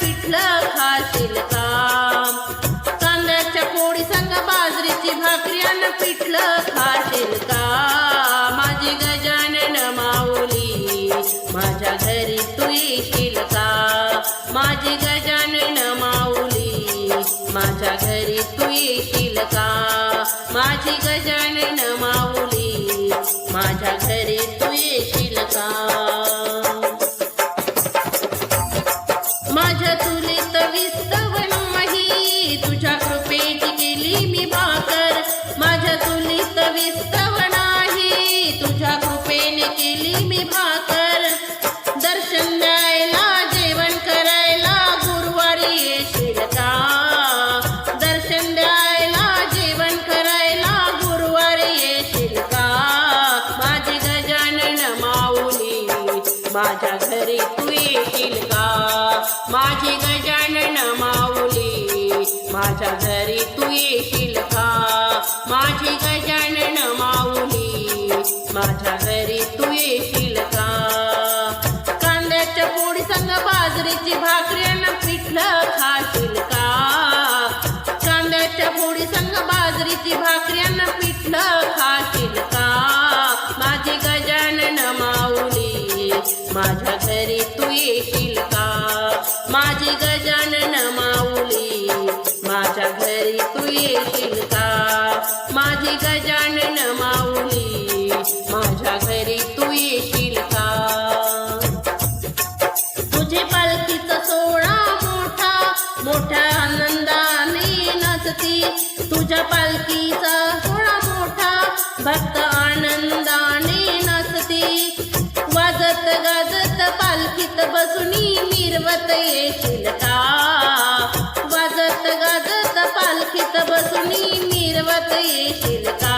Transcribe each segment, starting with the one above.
पिठलं खाशील का कांद्याच्या पोळी संग बाजरीची भाकरी अन पिठलं खाशील का माझी गजानन माऊली माझ्या घरी तू येशील का? माझी गजानन माऊली माझ्या घरी तू येशील का? माझी गजान पालखीचा थोडा मोठा भक्त आनंदाने नाचते. वाजत गाजत पालखीत बसुनी मिरवत येशील का? वाजत गाजत पालखीत बसुनी मिरवत येशील का?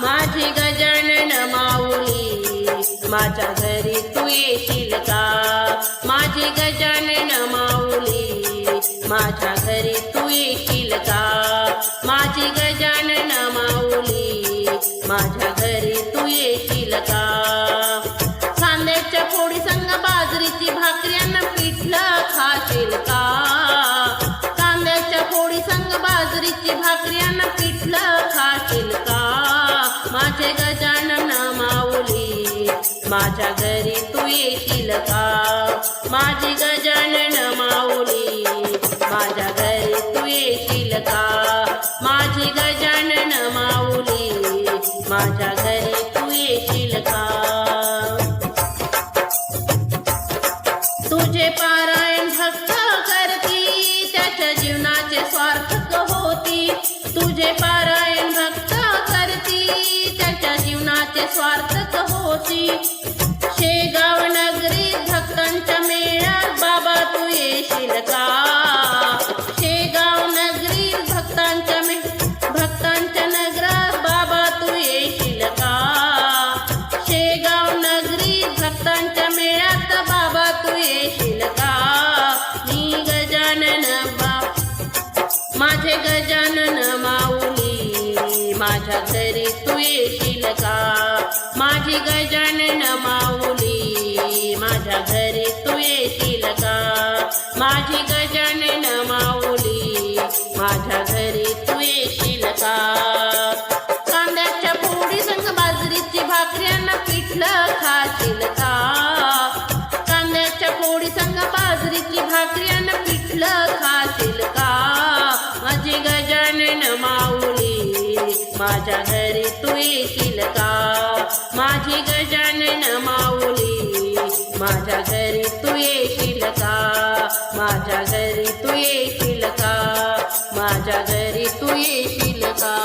माझी गजानन माऊली माझ्या घरी तू येशील का? माझ्या घरी तू येशील का? माझी गजानन माऊली माझ्या वेशील का माझी गजानन माऊ गजानन माऊली माझ्या घरी तू येशील का? माझ्या घरी तू येशील का? माझ्या घरी तू येशील का?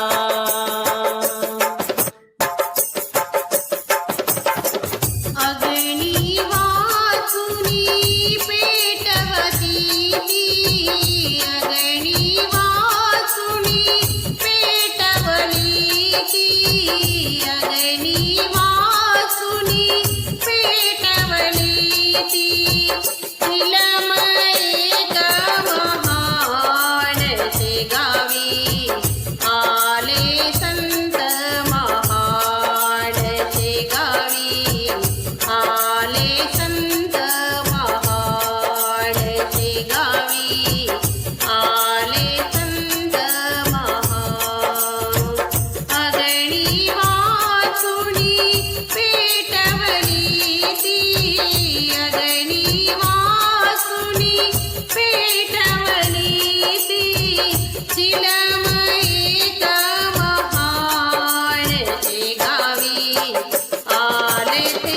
पेटवली ती आले ते